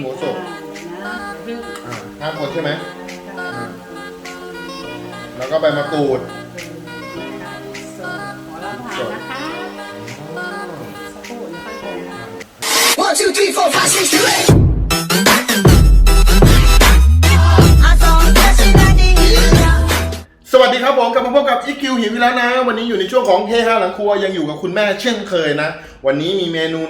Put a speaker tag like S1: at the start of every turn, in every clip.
S1: หมูสุก
S2: น
S1: ห้าคนใช่ไหมแล้วก็ใบมะกรูด
S2: สด
S1: สวัสดีครับผมกลับมาพบกับอีคิวหิวอีกแล้วนะ วันนี้อยู่ในช่วงของเฮฮาหลังครัวยังอยู่กับคุณแม่เช่นเคยนะ วันนี้มีเมนู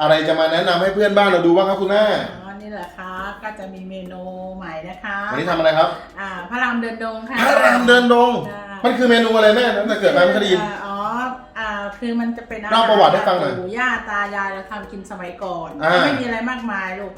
S1: อะไรจะมาแนะนำให้เพื่อนบ้านเราดูบ้างครับคุณแม่
S2: อ๋อ นี่แหละค่ะก็จะมีเมนูใหม่นะคะ
S1: วันนี้ทำอะไรครับ
S2: อ่าพระรามเดินดงค่ะ
S1: พระรามเดินดง
S2: ใช่
S1: มันคือเมนูอะไรแม่ตั้งแต่เกิดมาไม่เคยได้ยิน
S2: อ่าอ๋ออ่าคือมันจะเป็นอห
S1: เล่าประวัติให้ฟังหน่อย
S2: ปู่ย่าตายายเราทำกินสมัยก่อน
S1: อ่า
S2: ไม่มีอะไรมากมายลูก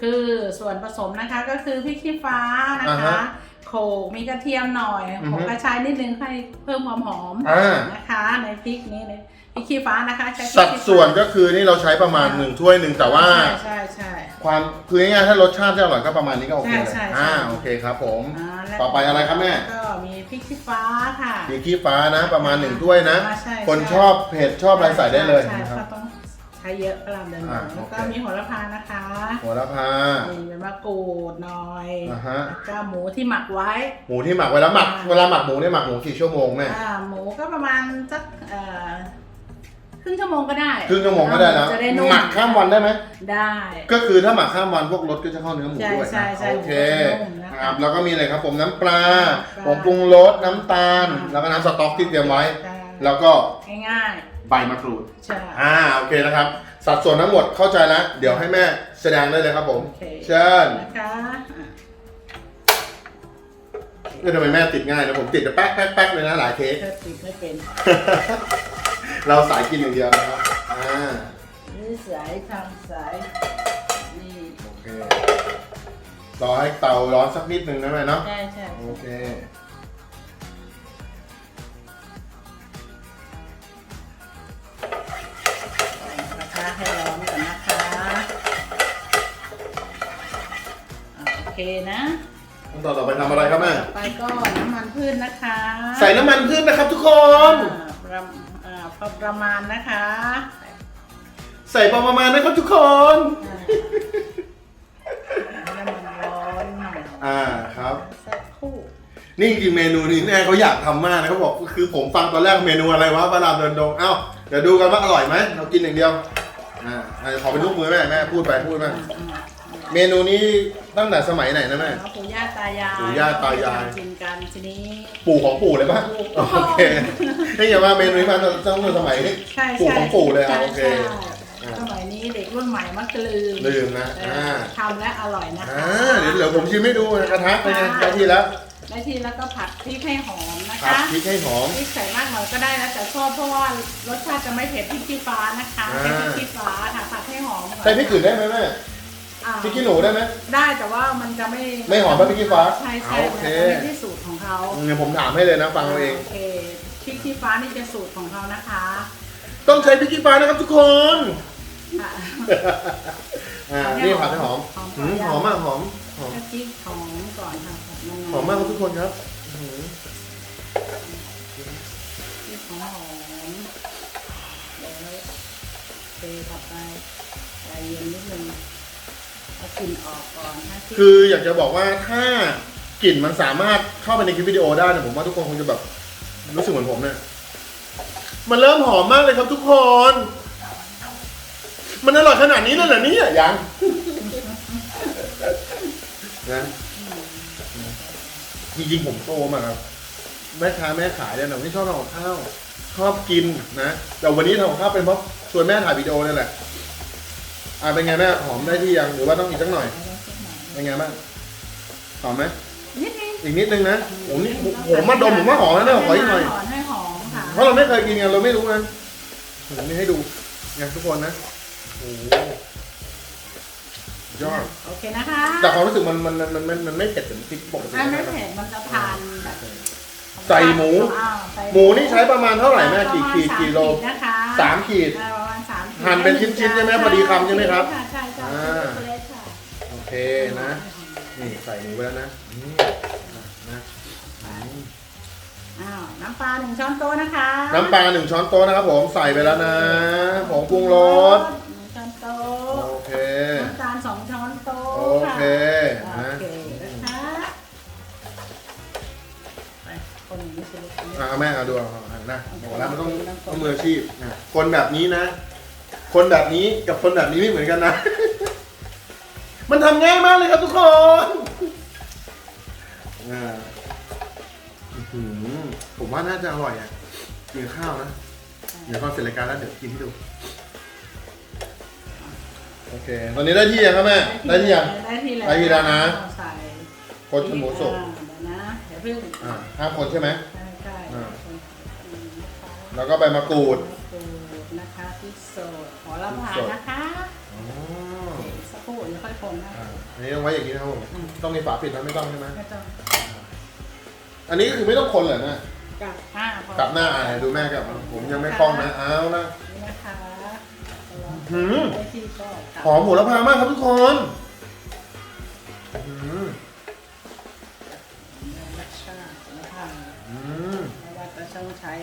S2: คือส่วนผสมนะคะก็คือพริกขี้ฟ้านะ
S1: อ่า
S2: คะ
S1: ฮะ
S2: โขลกมีกระเทียมหน่อย
S1: อือฮึ
S2: ผงกระชายนิดนึงให้เพิ่มความหอม
S1: อ่า
S2: นะคะ ในพริกนี้ในพริกขี้ฟ้านะคะใช้พริก
S1: สัด
S2: ขี้ฟ้า
S1: ส่วนก็คือนี่เราใช้ประมาณหนึ่งถ้วยหนึ่งแต่ว่า
S2: ใช่ใช่ใช่
S1: ความคือง่ายๆถ้ารสชาติจะอร่อยก็ประมาณนี้ก็โอเคเลย
S2: ใช่ใช่ใช่
S1: อ่าโอเคครับผม
S2: อ่าแล้ว
S1: ต่อไปอะไรครับแม่
S2: ก็มีพริกขี้ฟ้าค่ะ
S1: มีขี้ฟ้านะ ประมาณหนึ่งถ้วยนะ
S2: อ่าใช่
S1: คน
S2: ใช่
S1: ชอบเผ็ดชอบอะไรใส่ได้เลย
S2: ใช่
S1: นะครับ
S2: ก็ต้องใช้เยอะประมาณเดิน
S1: อ่า
S2: แล้วก็
S1: โอเค
S2: มีโหระพานะคะ
S1: หัวละพา
S2: มีใบมะกรูดหน่อย
S1: อ่าฮะ
S2: แล้วก็หมูที่หมักไว้
S1: หมูที่หมักไว้แล้วหมัก
S2: อ่า
S1: เวลาหมักหมูเนี่ยหมักหมูกี่ชั่วโมงแม่
S2: อ่าหมูก็ประมาณสักเอ่อค รึ่งชั่วโมงก็ได้
S1: ครึ่งชั่วโมงก็ได้แล้ว
S2: จะได้นุ่ม
S1: หมักข้ามวันได้ไหม
S2: ได้
S1: ก็คือถ้าหมักข้ามวันพวกรสก็จะเข้าเนื้อหมู
S2: ใช่
S1: ด้วย
S2: ใช่
S1: นะ
S2: ใช่
S1: โอเค
S2: หมูจะนุ่มนะคะ
S1: ครับแล้วก็มีอะไรครับผมน้ำปลา
S2: ปลา
S1: ผงปรุงรสน้ำตาล
S2: อ่า
S1: แล้วก็น้ำสต๊อกที่เตรียมไว้
S2: ได้
S1: แล้วก็
S2: ง่าย
S1: ใบมะกรูด
S2: ๆใช่
S1: อ่าโอเคนะครับ สัดส่วนทั้งหมดเข้าใจแล้วเดี๋ยวให้แม่แสดงได้เลยครับผม
S2: โอเค
S1: เชิญ
S2: นะคะอะ
S1: เอ้ยทำไมแม่ติดง่ายนะผมติดแต่แป๊กแป๊กแป๊กเลยนะหลายเทค
S2: เธอติดไม่เป็น
S1: เราสายกินอย่างเดียวนะครับอ่า
S2: นี่สายทำสายนี่
S1: โอเครอให้เตาร้อนสักนิดหนึ่งนะแม่เนาะ
S2: ใช่ใช่
S1: โอเค
S2: กระทะให้ร้อนก่อนนะคะอะโอเคนะ
S1: ขั้นตอนต่อไปทำอะไรครับแม่
S2: ต่อไปก็น้ำมันพืชนะคะ
S1: ใส่น้ำมันพืชนะครับทุกคน
S2: อ่าประอ่า พอประมาณนะคะ
S1: ใส่ประมาณนะครับทุกคน
S2: อ่าให้มันร้อนหน่อย
S1: อ่าครับ
S2: สักครู่
S1: นี่จริงๆเมนูนี้แม่เขาอยากทำมากนะเขาบอกคือผมฟังตอนแรกเมนูอะไรวะปลาดามเดินดงเอ้าเดี๋ยวดูกันว่าอร่อยไหมเรากินอย่างเดียวอ่าขอเป็นลูกมือแม่แม่พูดไปพูดไป
S2: อ่าอ่า
S1: เมนูนี้ตั้งแต่สมัยไหนนะแม่
S2: แล้วปู่ย่าตายาย
S1: ปู่ย่าตายาย
S2: กินกันทีนี้
S1: ปู่ของปู่เลยปะ
S2: ปู่
S1: โอเคนี่อย่าว่าเมนูนี้มาตั้งแต่สมัยนี้
S2: ใช่
S1: ปู่
S2: ใช่
S1: ของปู่เลยอะ
S2: ใช่
S1: โอเค
S2: ใช่สมัยนี้เด็กรุ่นใหม่มักจะลืม
S1: ลืมนะ
S2: เออ
S1: อ่า
S2: ทำและอร่อยนะคะ
S1: อ่าเดี๋ยวเดี๋ยวผมชิมให้ดูนะกระทะเป็นไงได้ที่แล้ว
S2: ได้ที่แล้วก็ผัดพริกให้หอมนะ
S1: ผัด
S2: คะ
S1: พริกให้หอม
S2: พริกใส่มากหน่อยก็ได้แล้วแต่ชอบเพราะว่ารสชาติจะไม่เผ็ดพริกขี้ฟ้านะคะ
S1: อ่า
S2: ใช้พริกขี้ฟ้าค่ะผัดให้หอมก่อน
S1: ใส่พริกอื่นได้ไหมแม่
S2: อ่า
S1: พริกขี้หนูได้ไหม
S2: ได้แต่ว่ามันจะไม่
S1: ไม่หอมเท่าพริกขี้ฟ้า
S2: ใช่ใช่
S1: โอเค
S2: มันจะไม่ใช่สูตรของเขา
S1: อืมผมถามให้เลยนะฟังเอาเอง
S2: โอเคพริกขี้ฟ้านี่จะสูตรของเขานะคะ
S1: ต้องใช้พริกขี้ฟ้านะครับทุกคน
S2: ค่ะ
S1: อ่า
S2: ให้
S1: นี่
S2: หอม
S1: ผัดให้หอม
S2: หอม
S1: หืม
S2: ก่อน
S1: หอมมากหอมหอม
S2: ให้พริกหอมก่อนค่ะผัดนนๆ
S1: หอมมากครับทุกคนครับอื้อหือ
S2: พริกหอมหอมเดี๋ยวเทกลับไปใจเย็นนิดนึง เอากลิ่นออกก่อนนะพริก
S1: คืออยากจะบอกว่าถ้ากลิ่นมันสามารถเข้าไปในคลิปวิดีโอได้เนี่ยผมว่าทุกคนคงจะแบบรู้สึกเหมือนผมเนี่ยมันเริ่มหอมมากเลยครับทุกคน มันอร่อยขนาดนี้เลยเหรอเนี่ยยังนะจริงๆผมโตมาครับแม่ค้าแม่ขายเนี่ยนะไม่ชอบทำกับข้าวชอบกินนะแต่วันนี้ทำกับข้าวเป็นเพราะชวนแม่ถ่ายวิดีโอนี่แหละ อ่าเป็นไงแม่หอมได้ที่ยังหรือว่าต้องอีกสักหน่อย เป็นไงบ้างหอมไหม
S2: นิดนึง
S1: อีกนิดนึงนะโอ้นี่ผมมาดมผมว่าหอมแล้วนะขออีกหน่อย
S2: หอมให้หอมค่ะ
S1: เพราะเราไม่เคยกินกันเราไม่รู้นะผมนี่ให้ดูไงทุกคนนะโอ้โหยอด
S2: โอเคนะคะ
S1: แต่ความรู้สึกมันมันมันมันมันไม่เผ็ดเหมือนพริกปกติ
S2: อะไม่
S1: นะ
S2: เผ็ดมันจะทานแบบ
S1: ใส่หมู
S2: อ้าวใส่
S1: หมูนี่ใช้ประมาณเท่าไหร่แม่กี่ขีด
S2: ประมาณ
S1: กี่โล
S2: สามขีด
S1: หั่นเป็นชิ้นๆใช่ไหมพอดีคำใช่ไหมครับ
S2: ใช่ใช่ใช่
S1: อ่า
S2: เล็กๆค่ะ
S1: โอเคนะ นี่ใส่หมูไปแล้วนะอืมนะอืม
S2: อ้าวน้ำปลาหนึ่งช้อนโต๊ะนะคะ
S1: น้ำปลาหนึ่งช้อนโต๊ะนะครับผมใส่ไปแล้วนะผงปรุงรส
S2: หนึ่งช้อนโต๊ะ
S1: โอเค
S2: น้ำตาลสองช้อนโต๊ะ
S1: โอเค
S2: ค่ะ
S1: นะ
S2: โอเคนะคะไปคนนี้สิลูก
S1: อะเอาแม่เอาดูเอาเอานะบอกแล้วมันต้องต้องมืออาชีพนะคนแบบนี้นะ คนแบบนี้กับคนแบบนี้ไม่เหมือนกันนะ มันทำง่ายมากเลยครับทุกคนอ่าอื้อหือผมว่าน่าจะอร่อยอะกินข้าวนะ เดี๋ยวพอเสร็จรายการแล้วเดี๋ยวกินให้ดู โอเค ตอนนี้ได้ที่ยังครับแม่ ได้ที่ยัง
S2: ได้ที่แล้ว
S1: ได้ที่แล้วนะ
S2: ใส่
S1: โคตรหมูสด
S2: อ่าเดี๋ยวนะเดี๋ยวเพิ่ง
S1: อ่าห้าคนใช่ไหม
S2: ใช่ใช่
S1: อ่า
S2: อืมนะคะ
S1: แล้วก็ใบมะกรูด
S2: ม ดหัวละพา
S1: พริกสด
S2: นะคะ
S1: อ๋อ
S2: สักครู่เดี๋ยวค่อยคนนะ
S1: อ่าอันนี้ต้องไว้อย่างนี้นะครับผม
S2: อืม
S1: ต้องมีฝาปิดนะไม่ต้องใช่ไหม
S2: ไม่ต้อง
S1: อันนี้ก็คือไม่ต้องคนเหรอนะ
S2: กับหน้าพอก
S1: ลับหน้าอ่าดูแม่กับผมยังไม่คล่องนะเอาละ
S2: นี่นะคะ
S1: หืม
S2: ได้ที่ก็กลับ
S1: หอมโหระพามากครับทุกคนอืม
S2: ร ต้
S1: อ
S2: งใช้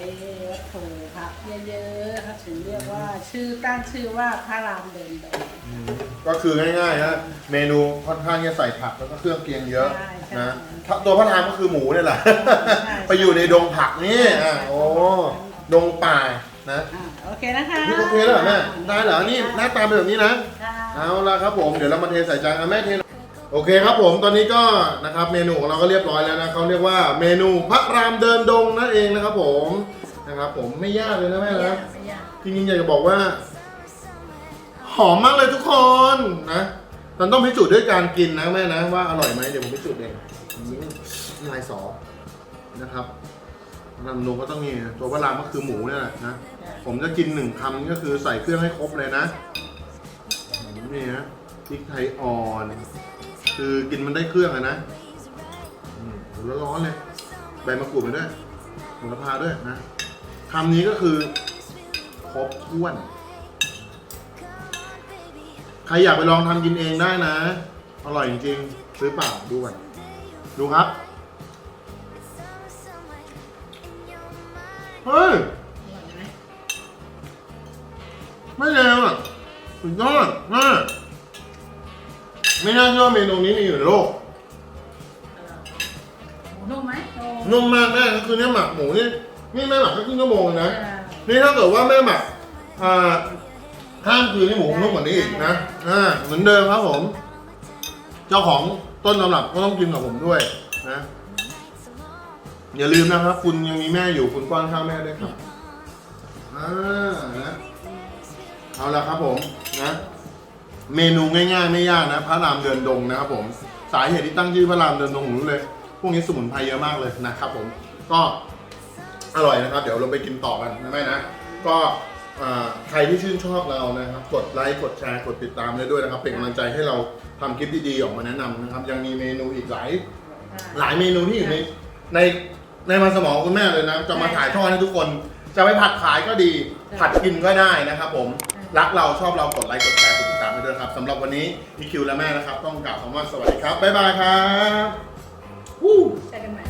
S2: วัตถุผักเยอะๆเขาถึงเรียกว่าชื่อตั้งชื่อว่าพระรามเดินดง
S1: อืมก็คือง่ายๆฮะเมนูค่อนข้างจะใส่ผักแล้วก็เครื่องเคียงเยอะ
S2: ใช่ใช่
S1: นะตัวพระรามก็คือหมูเนี่ยแหละ
S2: ใช่
S1: ไปอยู่ในดงผักนี่อะโอ้ดงป่านะ
S2: อ่าโอเคนะคะ
S1: นี่โอเคแล้วเหรอแม่ได้เหรอนี่หน้าตาเป็นแบบนี้นะ
S2: ค่ะ
S1: เอาละครับผม เดี๋ยวเรามาเทใส่จานกันแม่เท โอเคครับผมตอนนี้ก็นะครับเมนูของเราก็เรียบร้อยแล้วนะเขาเรียกว่าเมนูพระรามเดินดงนั่นเองนะครับผมนะครับผมไม่ยากเลยนะแม่
S2: ไม่ยา
S1: นะ
S2: กไม่ยาก
S1: จริงๆอยากจะบอกว่า หอมมากเลยทุกคนนะมันต้องพิสูจน์ด้วยการกินนะแม่นะว่าอร่อยไหมเดี๋ยวผมพิสูจน์เองอืมลายสอนะครับลำนูก็ต้องมีตัวพระรามก็คือหมูเนี่ยแหละนะผมจะกินหนึ่งคำนี่ก็คือใส่เครื่องให้ครบเลยนะนี่ฮะพริกไทยอ่อน คือกินมันได้เครื่องอะนะอืมแล้วร้อนๆเลย ใบมะกรูดมาด้วยโหระพาด้วยนะคำนี้ก็คือครบถ้วน ใครอยากไปลองทำกินเองได้นะ อร่อยจริงๆ ซื้อเปล่าดูก่อนดูครับ เฮ้ย
S2: อร่อยไหม
S1: ไม่เลวอะสุดยอดมาก ไม่น่าเชื่อว่าเมนูนี้มีอยู่ในโลก
S2: หมูนุ่มไหมโอ้
S1: นุ่มมากแม่คือเนี่ยหมักหมูนี่นี่แม่หมักแค่ครึ่งชั่วโมงเองนะ
S2: ใช่
S1: นี่ถ้าเกิดว่าแม่หมักอ่าข้ามคืนนี่หมูนุ่มกว่านี้อีกนะอ่าเหมือนเดิมครับผม เจ้าของต้นตำรับก็ต้องกินกับผมด้วยนะ อย่าลืมนะครับ คุณยังมีแม่อยู่คุณป้อนข้าวแม่ด้วยครับอ่านะเอาละครับผมนะ เมนูง่ายๆไม่ยากนะพระรามเดินดงนะครับผมสาเหตุที่ตั้งชื่อพระรามเดินดงผมรู้เลย พวกนี้สมุนไพรเยอะมากเลยนะครับผมก็อร่อยนะครับ เดี๋ยวเราไปกินต่อกันนะแม่นะ ก็ใครที่ชื่นชอบเรานะครับ กดไลค์กดแชร์กดติดตามเลยด้วยนะครับ เป็นกำลังใจให้เราทำคลิปดีๆออกมาแนะนำนะครับ ยังมีเมนูอีกหลายหลายเมนูที่อยู่ในในในมันสมองคุณแม่เลยนะ จะมาถ่ายทอดให้ทุกคน จะไปผัดขายก็ดี ผัดกินก็ได้นะครับผม รักเราชอบเรากดไลค์กดแชร์กดติดตามไปด้วยครับสำหรับวันนี้อีคิวและแม่นะครับ ต้องกล่าวคำว่าสวัสดีครับบ๊ายบายครับวู้
S2: เจอกันใหม่